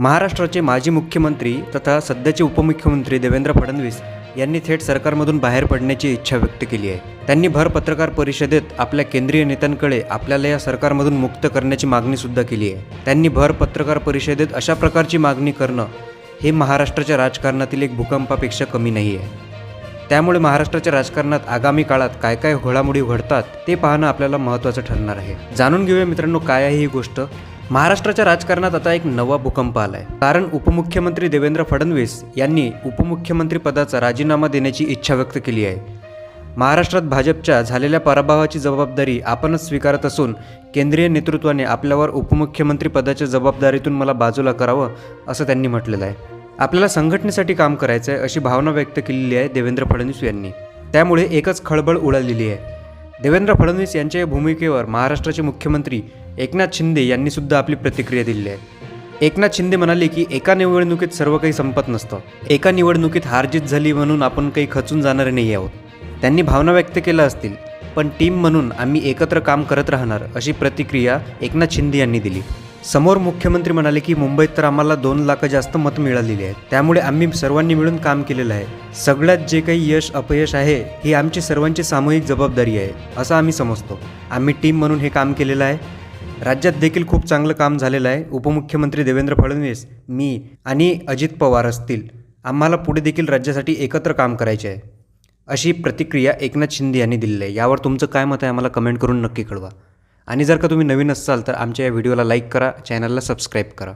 महाराष्ट्राचे माजी मुख्यमंत्री तथा सध्याचे उपमुख्यमंत्री देवेंद्र फडणवीस यांनी थेट सरकारमधून बाहेर पडण्याची इच्छा व्यक्त केली आहे. त्यांनी भर पत्रकार परिषदेत आपल्या केंद्रीय नेत्यांकडे आपल्याला या सरकारमधून मुक्त करण्याची मागणी सुद्धा केली आहे. त्यांनी भर पत्रकार परिषदेत अशा प्रकारची मागणी करणं हे महाराष्ट्राच्या राजकारणातील एक भूकंपापेक्षा कमी नाही आहे. त्यामुळे महाराष्ट्राच्या राजकारणात आगामी काळात काय काय घडामोडी घडतात ते पाहणं आपल्याला महत्त्वाचं ठरणार आहे. जाणून घेऊया मित्रांनो काय आहे ही गोष्ट? महाराष्ट्राच्या राजकारणात आता एक नवा भूकंप आलाय. कारण उपमुख्यमंत्री देवेंद्र फडणवीस यांनी उपमुख्यमंत्री पदाचा राजीनामा देण्याची इच्छा व्यक्त केली आहे. महाराष्ट्रात भाजपच्या झालेल्या पराभवाची जबाबदारी आपणच स्वीकारत असून केंद्रीय नेतृत्वाने आपल्यावर उपमुख्यमंत्री पदाच्या जबाबदारीतून मला बाजूला करावं असं त्यांनी म्हटलेलं आहे. आपल्याला संघटनेसाठी काम करायचं आहे अशी भावना व्यक्त केलेली आहे देवेंद्र फडणवीस यांनी. त्यामुळे एकच खळबळ उडालेली आहे. देवेंद्र फडणवीस यांच्या या भूमिकेवर महाराष्ट्राचे मुख्यमंत्री एकनाथ शिंदे यांनी सुद्धा आपली प्रतिक्रिया दिली आहे. एकनाथ शिंदे म्हणाले की एका निवडणुकीत सर्व काही संपत नसतं. एका निवडणुकीत हारजीत झाली म्हणून आपण काही खचून जाणारे नाही आहोत. त्यांनी भावना व्यक्त केल्या असतील पण टीम म्हणून आम्ही एकत्र काम करत राहणार अशी प्रतिक्रिया एकनाथ शिंदे यांनी दिली. समोर मुख्यमंत्री म्हणाले की मुंबईत तर आम्हाला दोन लाख जास्त मतं मिळालेली आहेत. त्यामुळे आम्ही सर्वांनी मिळून काम केलेलं आहे. सगळ्यात जे काही यश अपयश आहे ही आमची सर्वांची सामूहिक जबाबदारी आहे असं आम्ही समजतो. आम्ही टीम म्हणून हे काम केलेलं आहे. राज्यात देखील खूप चांगलं काम झालेलं आहे. उपमुख्यमंत्री देवेंद्र फडणवीस मी आणि अजित पवार असतील आम्हाला पुढे देखील राज्यासाठी एकत्र काम करायचे आहे. अशी प्रतिक्रिया एकनाथ शिंदे यांनी दिलेली आहे. यावर तुमचं काय मत आहे? आम्हाला कमेंट करून नक्की कळवा. आणि जर का तुम्ही नवीन असाल तर आमच्या या व्हिडिओला लाईक करा चॅनलला सबस्क्राईब करा.